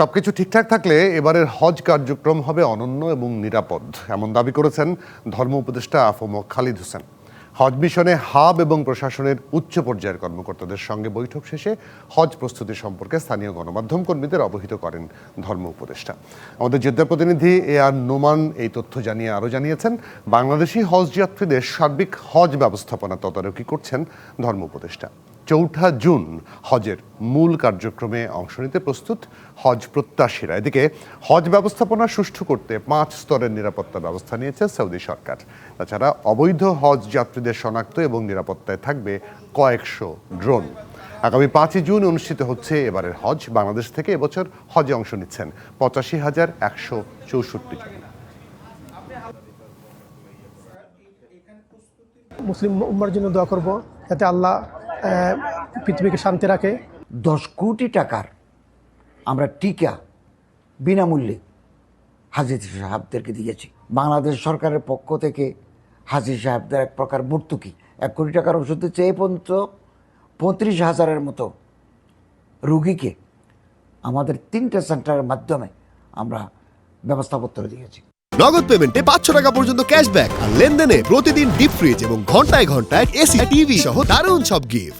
সবকিছু ঠিকঠাক থাকলে এবারের হজ কার্যক্রম হবে অনন্য এবং নিরাপদ, এমন দাবি করেছেন ধর্ম উপদেষ্টা আফম খালিদ হোসেন। হজ মিশনে হাব এবং প্রশাসনের উচ্চ পর্যায়ের কর্মকর্তাদের সঙ্গে বৈঠক শেষে হজ প্রস্তুতি সম্পর্কে স্থানীয় গণমাধ্যম কর্মীদের অবহিত করেন ধর্ম উপদেষ্টা। আমাদের জেদ্দার প্রতিনিধি এ আর নোমান এই তথ্য জানিয়ে আরও জানিয়েছেন, বাংলাদেশি হজ যাত্রীদের সার্বিক হজ ব্যবস্থাপনা তদারকি করছেন ধর্ম উপদেষ্টা। চৌঠা জুন হজের মূল কার্যক্রমে অংশ নিতে প্রস্তুত হজ প্রত্যাশীরা। এদিকে হজ ব্যবস্থাপনা সুষ্ঠু করতে পাঁচ স্তরের নিরাপত্তা ব্যবস্থা নিয়েছে সৌদি সরকার। তাছাড়া অবৈধ হজ যাত্রীদের শনাক্ত এবং নিরাপত্তায় থাকবে কয়েকশো ড্রোন। আগামী পাঁচই জুন অনুষ্ঠিত হচ্ছে এবারের হজ। বাংলাদেশ থেকে এবছর হজে অংশ নিচ্ছেন পঁচাশি হাজার একশো চৌষট্টি জন। মুসলিম উম্মার জন্য দোয়া করব, যাতে আল্লাহ পৃথিবীকে শান্তি রাখে। দশ কোটি টাকার আমরা টিকা বিনামূল্যে হাজির সাহেবদেরকে দিয়েছি। বাংলাদেশ সরকারের পক্ষ থেকে হাজির সাহেবদের এক প্রকার ভর্তুকি এক কোটি টাকার ওষুধ এই পর্যন্ত পঁয়ত্রিশ হাজারের মতো রুগীকে আমাদের তিনটা সেন্টারের মাধ্যমে আমরা ব্যবস্থাপত্র দিয়েছি। নগদ পেমেন্টে পাঁচশো টাকা পর্যন্ত ক্যাশব্যাক আর লেনদেনে প্রতিদিন ডিপ ফ্রিজ এবং ঘন্টায় ঘন্টায় এসি, টিভি সহ দারুণ সব গিফট